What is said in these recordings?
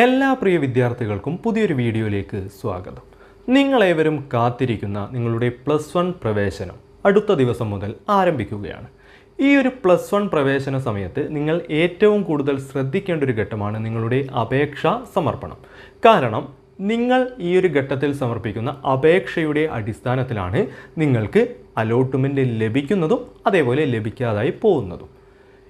എല്ലാ പ്രിയ വിദ്യാർത്ഥികൾക്കും പുതിയൊരു വീഡിയോയിലേക്ക് സ്വാഗതം. നിങ്ങളേവരും കാത്തിരിക്കുന്ന നിങ്ങളുടെ പ്ലസ് വൺ പ്രവേശനം അടുത്ത ദിവസം മുതൽ ആരംഭിക്കുകയാണ്. ഈ ഒരു പ്ലസ് വൺ പ്രവേശന സമയത്ത് നിങ്ങൾ ഏറ്റവും കൂടുതൽ ശ്രദ്ധിക്കേണ്ട ഒരു ഘട്ടമാണ് നിങ്ങളുടെ അപേക്ഷാ സമർപ്പണം. കാരണം നിങ്ങൾ ഈ ഒരു ഘട്ടത്തിൽ സമർപ്പിക്കുന്ന അപേക്ഷയുടെ അടിസ്ഥാനത്തിലാണ് നിങ്ങൾക്ക് അലോട്ട്മെന്റ് ലഭിക്കുന്നതും അതേപോലെ ലഭിക്കാതായി പോകുന്നതും.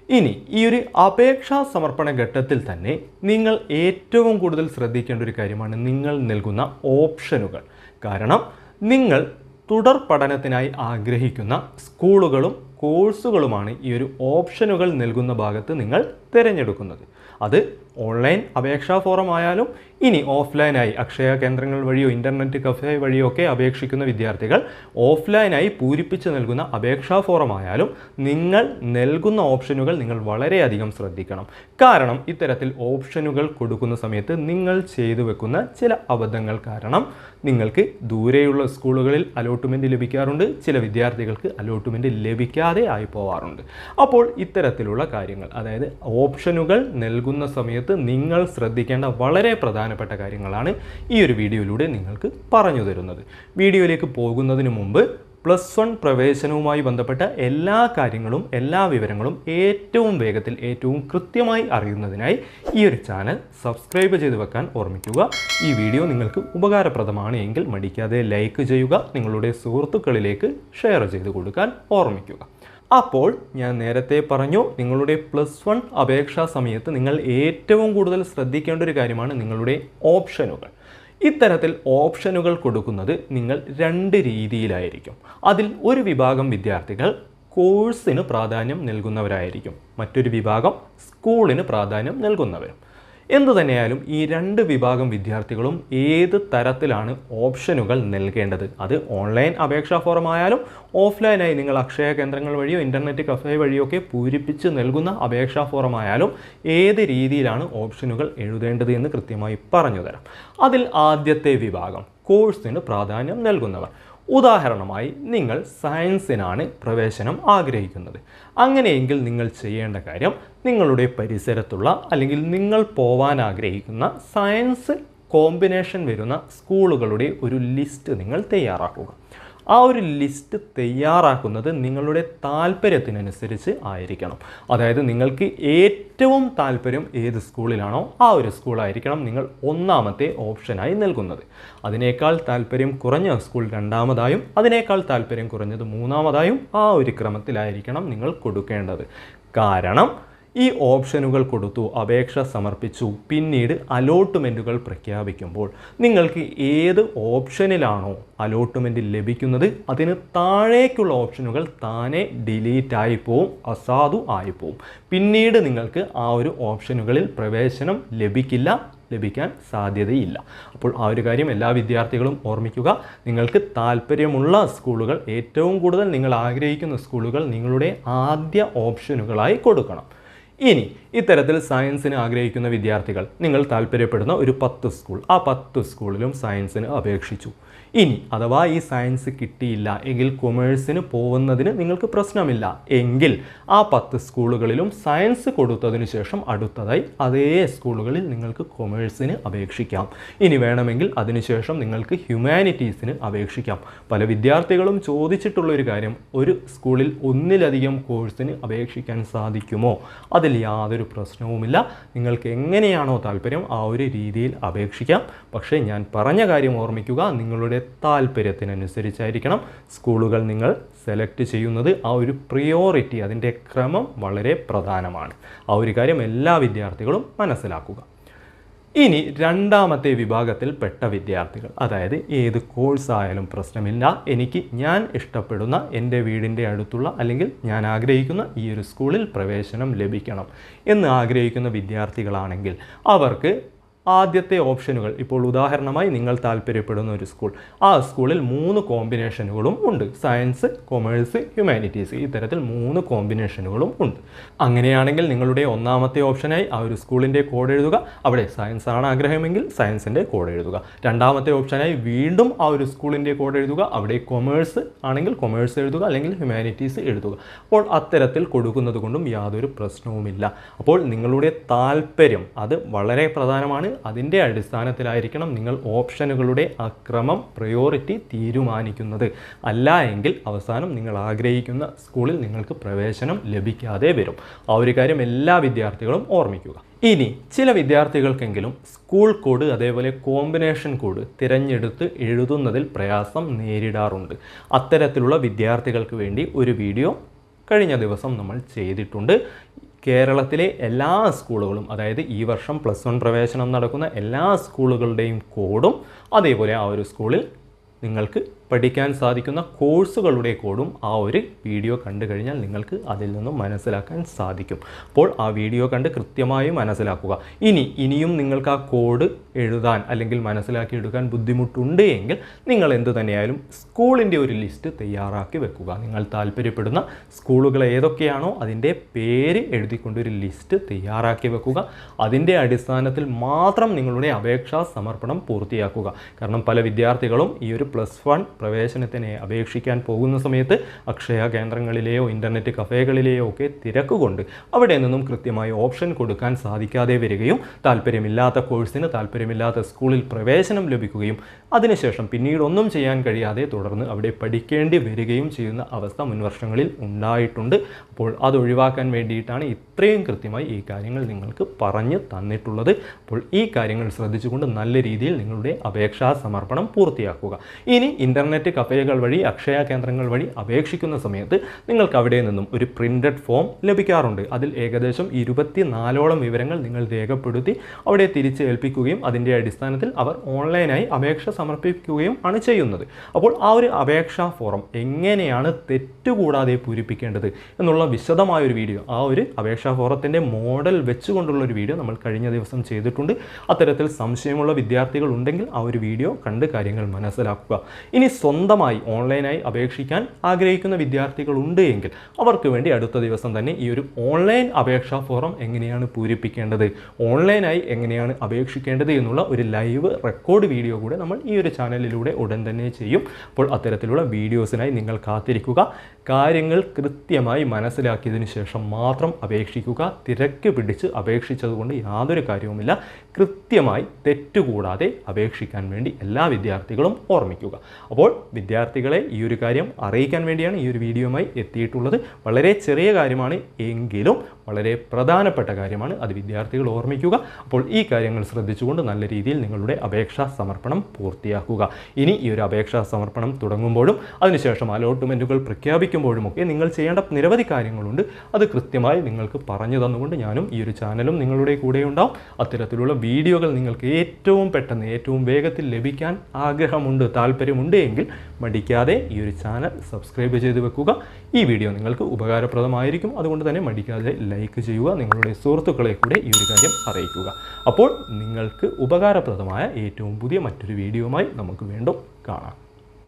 ഇനി ഈ ഒരു അപേക്ഷാ സമർപ്പണ ഘട്ടത്തിൽ തന്നെ നിങ്ങൾ ഏറ്റവും കൂടുതൽ ശ്രദ്ധിക്കേണ്ട ഒരു കാര്യമാണ് നിങ്ങൾ നൽകുന്ന ഓപ്ഷനുകൾ. കാരണം നിങ്ങൾ തുടർ പഠനത്തിനായി ആഗ്രഹിക്കുന്ന സ്കൂളുകളും കോഴ്സുകളുമാണ് ഈ ഒരു ഓപ്ഷനുകൾ നൽകുന്ന ഭാഗത്ത് നിങ്ങൾ തിരഞ്ഞെടുക്കുന്നത്. അത് ഓൺലൈൻ അപേക്ഷാ ഫോറം ആയാലും ഇനി ഓഫ്ലൈനായി അക്ഷയ കേന്ദ്രങ്ങൾ വഴിയോ ഇന്റർനെറ്റ് കഫേ വഴിയോ ഒക്കെ അപേക്ഷിക്കുന്ന വിദ്യാർത്ഥികൾ ഓഫ്ലൈനായി പൂരിപ്പിച്ച് നൽകുന്ന അപേക്ഷാ ഫോറം ആയാലും നിങ്ങൾ നൽകുന്ന ഓപ്ഷനുകൾ നിങ്ങൾ വളരെയധികം ശ്രദ്ധിക്കണം. കാരണം ഇത്തരത്തിൽ ഓപ്ഷനുകൾ കൊടുക്കുന്ന സമയത്ത് നിങ്ങൾ ചെയ്തു വെക്കുന്ന ചില അബദ്ധങ്ങൾ കാരണം നിങ്ങൾക്ക് ദൂരെയുള്ള സ്കൂളുകളിൽ അലോട്ട്മെന്റ് ലഭിക്കാറുണ്ട് ചില വിദ്യാർത്ഥികൾക്ക് അലോട്ട്മെന്റ് ലഭിക്കാതെ ആയി പോവാറുണ്ട്. അപ്പോൾ ഇത്തരത്തിലുള്ള കാര്യങ്ങൾ അതായത് ഓപ്ഷനുകൾ നൽകുന്ന സമയത്ത് നിങ്ങൾ ശ്രദ്ധിക്കേണ്ട വളരെ പ്രധാനപ്പെട്ട കാര്യങ്ങളാണ് ഈ ഒരു വീഡിയോയിലൂടെ നിങ്ങൾക്ക് പറഞ്ഞു തരുന്നത്. വീഡിയോയിലേക്ക് പോകുന്നതിന് മുമ്പ് പ്ലസ് വൺ പ്രവേശനവുമായി ബന്ധപ്പെട്ട എല്ലാ കാര്യങ്ങളും എല്ലാ വിവരങ്ങളും ഏറ്റവും വേഗത്തിൽ ഏറ്റവും കൃത്യമായി അറിയുന്നതിനായി ഈ ഒരു ചാനൽ സബ്സ്ക്രൈബ് ചെയ്ത് വെക്കാൻ ഓർമ്മിക്കുക. ഈ വീഡിയോ നിങ്ങൾക്ക് ഉപകാരപ്രദമാണ് എങ്കിൽ മടിക്കാതെ ലൈക്ക് ചെയ്യുക നിങ്ങളുടെ സുഹൃത്തുക്കളിലേക്ക് ഷെയർ ചെയ്ത് കൊടുക്കാൻ ഓർമ്മിക്കുക. അപ്പോൾ ഞാൻ നേരത്തെ പറഞ്ഞു നിങ്ങളുടെ പ്ലസ് വൺ അപേക്ഷാ സമയത്ത് നിങ്ങൾ ഏറ്റവും കൂടുതൽ ശ്രദ്ധിക്കേണ്ട ഒരു കാര്യമാണ് നിങ്ങളുടെ ഓപ്ഷനുകൾ. ഇത്തരത്തിൽ ഓപ്ഷനുകൾ കൊടുക്കുന്നത് നിങ്ങൾ രണ്ട് രീതിയിലായിരിക്കും. അതിൽ ഒരു വിഭാഗം വിദ്യാർത്ഥികൾ കോഴ്സിന് പ്രാധാന്യം നൽകുന്നവരായിരിക്കും. മറ്റൊരു വിഭാഗം സ്കൂളിന് പ്രാധാന്യം നൽകുന്നവരും. എന്തു തന്നെയായാലും ഈ രണ്ട് വിഭാഗം വിദ്യാർത്ഥികളും ഏത് തരത്തിലാണ് ഓപ്ഷനുകൾ നൽകേണ്ടത്? അത് ഓൺലൈൻ അപേക്ഷാ ഫോറം ആയാലും ഓഫ്ലൈനായി നിങ്ങൾ അക്ഷയ കേന്ദ്രങ്ങൾ വഴിയോ ഇന്റർനെറ്റ് കഫേ വഴിയോ ഒക്കെ പൂരിപ്പിച്ച് നൽകുന്ന അപേക്ഷാ ഫോറം ആയാലും ഏത് രീതിയിലാണ് ഓപ്ഷനുകൾ എഴുതേണ്ടത് എന്ന് കൃത്യമായി പറഞ്ഞു തരാം. അതിൽ ആദ്യത്തെ വിഭാഗം കോഴ്സിന് പ്രാധാന്യം നൽകുന്നവർ. ഉദാഹരണമായി നിങ്ങൾ സയൻസിനാണ് പ്രവേശനം ആഗ്രഹിക്കുന്നത്. അങ്ങനെയെങ്കിൽ നിങ്ങൾ ചെയ്യേണ്ട കാര്യം നിങ്ങളുടെ പരിസരത്തുള്ള അല്ലെങ്കിൽ നിങ്ങൾ പോവാൻ ആഗ്രഹിക്കുന്ന സയൻസ് കോമ്പിനേഷൻ വരുന്ന സ്കൂളുകളുടെ ഒരു ലിസ്റ്റ് നിങ്ങൾ തയ്യാറാക്കുക. ആ ഒരു ലിസ്റ്റ് തയ്യാറാക്കുന്നത് നിങ്ങളുടെ താല്പര്യത്തിനനുസരിച്ച് ആയിരിക്കണം. അതായത് നിങ്ങൾക്ക് ഏറ്റവും താല്പര്യം ഏത് സ്കൂളിലാണോ ആ ഒരു സ്കൂളായിരിക്കണം നിങ്ങൾ ഒന്നാമത്തെ ഓപ്ഷനായി നൽകുന്നത്. അതിനേക്കാൾ താല്പര്യം കുറഞ്ഞ സ്കൂൾ രണ്ടാമതായും അതിനേക്കാൾ താല്പര്യം കുറഞ്ഞത് മൂന്നാമതായും ആ ഒരു ക്രമത്തിലായിരിക്കണം നിങ്ങൾ കൊടുക്കേണ്ടത്. കാരണം ഈ ഓപ്ഷനുകൾ കൊടുത്തു അപേക്ഷ സമർപ്പിച്ചു. പിന്നീട് അലോട്ട്മെന്റുകൾ പ്രഖ്യാപിക്കുമ്പോൾ നിങ്ങൾക്ക് ഏത് ഓപ്ഷനിലാണോ അലോട്ട്മെന്റ് ലഭിക്കുന്നത് അതിന് താഴേക്കുള്ള ഓപ്ഷനുകൾ താനെ ഡിലീറ്റ് പോവും അസാധു ആയിപ്പോവും പോവും. പിന്നീട് നിങ്ങൾക്ക് ആ ഒരു ഓപ്ഷനുകളിൽ പ്രവേശനം ലഭിക്കില്ല ലഭിക്കാൻ സാധ്യതയില്ല. അപ്പോൾ ആ ഒരു കാര്യം എല്ലാ വിദ്യാർത്ഥികളും ഓർമ്മിക്കുക. നിങ്ങൾക്ക് താല്പര്യമുള്ള സ്കൂളുകൾ ഏറ്റവും കൂടുതൽ നിങ്ങൾ ആഗ്രഹിക്കുന്ന സ്കൂളുകൾ നിങ്ങളുടെ ആദ്യ ഓപ്ഷനുകളായി കൊടുക്കണം. ഇനി ഇത്തരത്തിൽ സയൻസിന് ആഗ്രഹിക്കുന്ന വിദ്യാർത്ഥികൾ. നിങ്ങൾ താല്പര്യപ്പെടുന്ന ഒരു പത്ത് സ്കൂൾ ആ പത്ത് സ്കൂളിലും സയൻസിന് അപേക്ഷിച്ചു. ഇനി അഥവാ ഈ സയൻസ് കിട്ടിയില്ല എങ്കിൽ കൊമേഴ്സിന് പോകുന്നതിന് നിങ്ങൾക്ക് പ്രശ്നമില്ല. എങ്കിൽ ആ പത്ത് സ്കൂളുകളിലും സയൻസ് കൊടുത്തതിന് ശേഷം അടുത്തതായി അതേ സ്കൂളുകളിൽ നിങ്ങൾക്ക് കൊമേഴ്സിന് അപേക്ഷിക്കാം. ഇനി വേണമെങ്കിൽ അതിനുശേഷം നിങ്ങൾക്ക് ഹ്യൂമാനിറ്റീസിന് അപേക്ഷിക്കാം. പല വിദ്യാർത്ഥികളും ചോദിച്ചിട്ടുള്ള ഒരു കാര്യം ഒരു സ്കൂളിൽ ഒന്നിലധികം കോഴ്സിന് അപേക്ഷിക്കാൻ സാധിക്കുമോ? അതിൽ യാതൊരു പ്രശ്നവുമില്ല. നിങ്ങൾക്ക് എങ്ങനെയാണോ താല്പര്യം ആ ഒരു രീതിയിൽ അപേക്ഷിക്കാം. പക്ഷേ ഞാൻ പറഞ്ഞ കാര്യം ഓർമ്മിക്കുക നിങ്ങളുടെ താല്പര്യത്തിനനുസരിച്ചായിരിക്കണം സ്കൂളുകൾ നിങ്ങൾ സെലക്ട് ചെയ്യുന്നത്. ആ ഒരു പ്രിയോറിറ്റി അതിന്റെ ക്രമം വളരെ പ്രധാനമാണ്. ആ ഒരു കാര്യം എല്ലാ വിദ്യാർത്ഥികളും മനസ്സിലാക്കുക. ഇനി രണ്ടാമത്തെ വിഭാഗത്തിൽ പെട്ട വിദ്യാർത്ഥികൾ. അതായത് ഏത് കോഴ്സ് ആയാലും പ്രശ്നമില്ല. എനിക്ക് ഞാൻ ഇഷ്ടപ്പെടുന്ന എന്റെ വീടിന്റെ അടുത്തുള്ള അല്ലെങ്കിൽ ഞാൻ ആഗ്രഹിക്കുന്ന ഈ ഒരു സ്കൂളിൽ പ്രവേശനം ലഭിക്കണം എന്ന് ആഗ്രഹിക്കുന്ന വിദ്യാർത്ഥികളാണെങ്കിൽ അവർക്ക് ആദ്യത്തെ ഓപ്ഷനുകൾ. ഇപ്പോൾ ഉദാഹരണമായി നിങ്ങൾ താല്പര്യപ്പെടുന്ന ഒരു സ്കൂൾ. ആ സ്കൂളിൽ മൂന്ന് കോമ്പിനേഷനുകളും ഉണ്ട്. Science commerce humanities. ഇത്തരത്തിൽ മൂന്ന് കോമ്പിനേഷനുകളും ഉണ്ട്. അങ്ങനെയാണെങ്കിൽ നിങ്ങളുടെ ഒന്നാമത്തെ ഓപ്ഷനായി ആ ഒരു സ്കൂളിന്റെ കോഡ് എഴുതുക. അവിടെ സയൻസ് ആണ് ആഗ്രഹമെങ്കിൽ സയൻസിന്റെ കോഡ് എഴുതുക. രണ്ടാമത്തെ ഓപ്ഷനായി വീണ്ടും ആ ഒരു സ്കൂളിന്റെ കോഡ് എഴുതുക. അവിടെ കൊമേഴ്സ് ആണെങ്കിൽ കൊമേഴ്സ് എഴുതുക അല്ലെങ്കിൽ ഹ്യൂമാനിറ്റീസ് എഴുതുക. അപ്പോൾ അത്തരത്തിൽ കൊടുക്കുന്നത് കൊണ്ടും യാതൊരു പ്രശ്നവുമില്ല. അപ്പോൾ നിങ്ങളുടെ താല്പര്യം അത് വളരെ പ്രധാനമാണ്. അതിന്റെ അടിസ്ഥാനത്തിലായിരിക്കണം നിങ്ങൾ ഓപ്ഷനുകളുടെ അക്രമം പ്രയോറിറ്റി തീരുമാനിക്കുന്നത്. അല്ല എങ്കിൽ അവസാനം നിങ്ങൾ ആഗ്രഹിക്കുന്ന സ്കൂളിൽ നിങ്ങൾക്ക് പ്രവേശനം ലഭിക്കാതെ വരും. ആ ഒരു കാര്യം എല്ലാ വിദ്യാർത്ഥികളും ഓർമ്മിക്കുക. ഇനി ചില വിദ്യാർത്ഥികൾക്കെങ്കിലും സ്കൂൾ കോഡ് അതേപോലെ കോമ്പിനേഷൻ കോഡ് തിരഞ്ഞെടുത്ത് എഴുതുന്നതിൽ പ്രയാസം നേരിടാറുണ്ട്. അത്തരത്തിലുള്ള വിദ്യാർത്ഥികൾക്ക് വേണ്ടി ഒരു വീഡിയോ കഴിഞ്ഞ ദിവസം നമ്മൾ ചെയ്തിട്ടുണ്ട്. കേരളത്തിലെ എല്ലാ സ്കൂളുകളും അതായത് ഈ വർഷം പ്ലസ് വൺ പ്രവേശനം നടക്കുന്ന എല്ലാ സ്കൂളുകളുടെയും കോഡും അതേപോലെ ആ ഒരു സ്കൂളിൽ നിങ്ങൾക്ക് പഠിക്കാൻ സാധിക്കുന്ന കോഴ്സുകളുടെ കോഡും ആ ഒരു വീഡിയോ കണ്ടു കഴിഞ്ഞാൽ നിങ്ങൾക്ക് അതിൽ നിന്നും മനസ്സിലാക്കാൻ സാധിക്കും. അപ്പോൾ ആ വീഡിയോ കണ്ട് കൃത്യമായി മനസ്സിലാക്കുക. ഇനി ഇനിയും നിങ്ങൾക്ക് ആ കോഡ് എഴുതാൻ അല്ലെങ്കിൽ മനസ്സിലാക്കി എടുക്കാൻ ബുദ്ധിമുട്ടുണ്ട് എങ്കിൽ നിങ്ങൾ എന്ത് തന്നെയായാലും സ്കൂളിന്റെ ഒരു ലിസ്റ്റ് തയ്യാറാക്കി വെക്കുക. നിങ്ങൾ താല്പര്യപ്പെടുന്ന സ്കൂളുകൾ ഏതൊക്കെയാണോ അതിന്റെ പേര് എഴുതിക്കൊണ്ടൊരു ലിസ്റ്റ് തയ്യാറാക്കി വെക്കുക. അതിന്റെ അടിസ്ഥാനത്തിൽ മാത്രം നിങ്ങളുടെ അപേക്ഷാ സമർപ്പണം പൂർത്തിയാക്കുക. കാരണം പല വിദ്യാർത്ഥികളും ഈ ഒരു പ്ലസ് വൺ പ്രവേശനത്തിന് അപേക്ഷിക്കാൻ പോകുന്ന സമയത്ത് അക്ഷയ കേന്ദ്രങ്ങളിലെയോ ഇന്റർനെറ്റ് കഫേകളിലെയോ ഒക്കെ തിരക്കുകൊണ്ട് അവിടെ നിന്നും കൃത്യമായി ഓപ്ഷൻ കൊടുക്കാൻ സാധിക്കാതെ വരികയും താല്പര്യമില്ലാത്ത കോഴ്സിന് താല്പര്യമില്ലാത്ത സ്കൂളിൽ പ്രവേശനം ലഭിക്കുകയും അതിനുശേഷം പിന്നീട് ഒന്നും ചെയ്യാൻ കഴിയാതെ തുടർന്ന് അവിടെ പഠിക്കേണ്ടി വരികയും ചെയ്യുന്ന അവസ്ഥ മുൻവർഷങ്ങളിൽ ഉണ്ടായിട്ടുണ്ട്. അപ്പോൾ അത് ഒഴിവാക്കാൻ വേണ്ടിയിട്ടാണ് ഇത്രയും കൃത്യമായി ഈ കാര്യങ്ങൾ നിങ്ങൾക്ക് പറഞ്ഞു തന്നിട്ടുള്ളത്. അപ്പോൾ ഈ കാര്യങ്ങൾ ശ്രദ്ധിച്ചുകൊണ്ട് നല്ല രീതിയിൽ നിങ്ങളുടെ അപേക്ഷാ സമർപ്പണം പൂർത്തിയാക്കുക. ഇനി ഇന്റർനെറ്റ് കഫേകൾ വഴി അക്ഷയ കേന്ദ്രങ്ങൾ വഴി അപേക്ഷിക്കുന്ന സമയത്ത് നിങ്ങൾക്ക് അവിടെ നിന്നും ഒരു പ്രിന്റഡ് ഫോം ലഭിക്കാറുണ്ട്. അതിൽ ഏകദേശം ഇരുപത്തിനാലോളം വിവരങ്ങൾ നിങ്ങൾ രേഖപ്പെടുത്തി അവിടെ തിരിച്ച് ഏൽപ്പിക്കുകയും അതിന്റെ അടിസ്ഥാനത്തിൽ അവർ ഓൺലൈനായി അപേക്ഷ സമർപ്പിക്കുകയും ആണ് ചെയ്യുന്നത്. അപ്പോൾ ആ ഒരു അപേക്ഷാ ഫോറം എങ്ങനെയാണ് തെറ്റുകൂടാതെ പൂരിപ്പിക്കേണ്ടത് എന്നുള്ള വിശദമായ ഒരു വീഡിയോ. ആ ഒരു അപേക്ഷാ ഫോറത്തിന്റെ മോഡൽ വെച്ചുകൊണ്ടുള്ള ഒരു വീഡിയോ നമ്മൾ കഴിഞ്ഞ ദിവസം ചെയ്തിട്ടുണ്ട്. അത്തരത്തിൽ സംശയമുള്ള വിദ്യാർത്ഥികൾ ഉണ്ടെങ്കിൽ ആ ഒരു വീഡിയോ കണ്ട് കാര്യങ്ങൾ മനസ്സിലാക്കുക. ഇനി സ്വന്തമായി ഓൺലൈനായി അപേക്ഷിക്കാൻ ആഗ്രഹിക്കുന്ന വിദ്യാർത്ഥികളുണ്ട് എങ്കിൽ അവർക്ക് വേണ്ടി അടുത്ത ദിവസം തന്നെ ഈ ഒരു ഓൺലൈൻ അപേക്ഷാ ഫോറം എങ്ങനെയാണ് പൂരിപ്പിക്കേണ്ടത്? ഓൺലൈനായി എങ്ങനെയാണ് അപേക്ഷിക്കേണ്ടത് എന്നുള്ള ഒരു ലൈവ് റെക്കോർഡ് വീഡിയോ കൂടെ നമ്മൾ ഈ ഒരു ചാനലിലൂടെ ഉടൻ തന്നെ ചെയ്യും. അപ്പോൾ അത്തരത്തിലുള്ള വീഡിയോസിനായി നിങ്ങൾ കാത്തിരിക്കുക. കാര്യങ്ങൾ കൃത്യമായി മനസ്സിലാക്കിയതിന് ശേഷം മാത്രം അപേക്ഷിക്കുക. തിരക്ക് പിടിച്ച് അപേക്ഷിച്ചതുകൊണ്ട് യാതൊരു കാര്യവുമില്ല. കൃത്യമായി തെറ്റുകൂടാതെ അപേക്ഷിക്കാൻ വേണ്ടി എല്ലാ വിദ്യാർത്ഥികളും ഓർമ്മിക്കുക. അപ്പോൾ വിദ്യാർത്ഥികളെ ഈ ഒരു കാര്യം അറിയിക്കാൻ വേണ്ടിയാണ് ഈ ഒരു വീഡിയോയുമായി എത്തിയിട്ടുള്ളത്. വളരെ ചെറിയ കാര്യമാണ് എങ്കിലും വളരെ പ്രധാനപ്പെട്ട കാര്യമാണ്. അത് വിദ്യാർത്ഥികൾ ഓർമ്മിക്കുക. അപ്പോൾ ഈ കാര്യങ്ങൾ ശ്രദ്ധിച്ചുകൊണ്ട് നല്ല രീതിയിൽ നിങ്ങളുടെ അപേക്ഷാ സമർപ്പണം പൂർത്തിയാക്കുക. ഇനി ഈ ഒരു അപേക്ഷാ സമർപ്പണം തുടങ്ങുമ്പോഴും അതിനുശേഷം അലോട്ട്മെന്റുകൾ പ്രഖ്യാപിക്കുമ്പോഴുമൊക്കെ നിങ്ങൾ ചെയ്യേണ്ട നിരവധി കാര്യങ്ങളുണ്ട്. അത് കൃത്യമായി നിങ്ങൾക്ക് പറഞ്ഞു തന്നുകൊണ്ട് ഞാനും ഈ ഒരു ചാനലും നിങ്ങളുടെ കൂടെ ഉണ്ടാവും അത്തരത്തിലുള്ള വീഡിയോകൾ നിങ്ങൾക്ക് ഏറ്റവും പെട്ടെന്ന് ഏറ്റവും വേഗത്തിൽ ലഭിക്കാൻ ആഗ്രഹമുണ്ട് താല്പര്യമുണ്ട് എങ്കിൽ മടിക്കാതെ ഈ ഒരു ചാനൽ സബ്സ്ക്രൈബ് ചെയ്ത് വെക്കുക. ഈ വീഡിയോ നിങ്ങൾക്ക് ഉപകാരപ്രദമായിരിക്കും. അതുകൊണ്ട് തന്നെ മടിക്കാതെ ലൈക്ക് ചെയ്യുക നിങ്ങളുടെ സുഹൃത്തുക്കളെ കൂടെ ഈ ഒരു കാര്യം അറിയിക്കുക. അപ്പോൾ നിങ്ങൾക്ക് ഉപകാരപ്രദമായ ഏറ്റവും പുതിയ മറ്റൊരു വീഡിയോയുമായി നമുക്ക് വീണ്ടും കാണാം.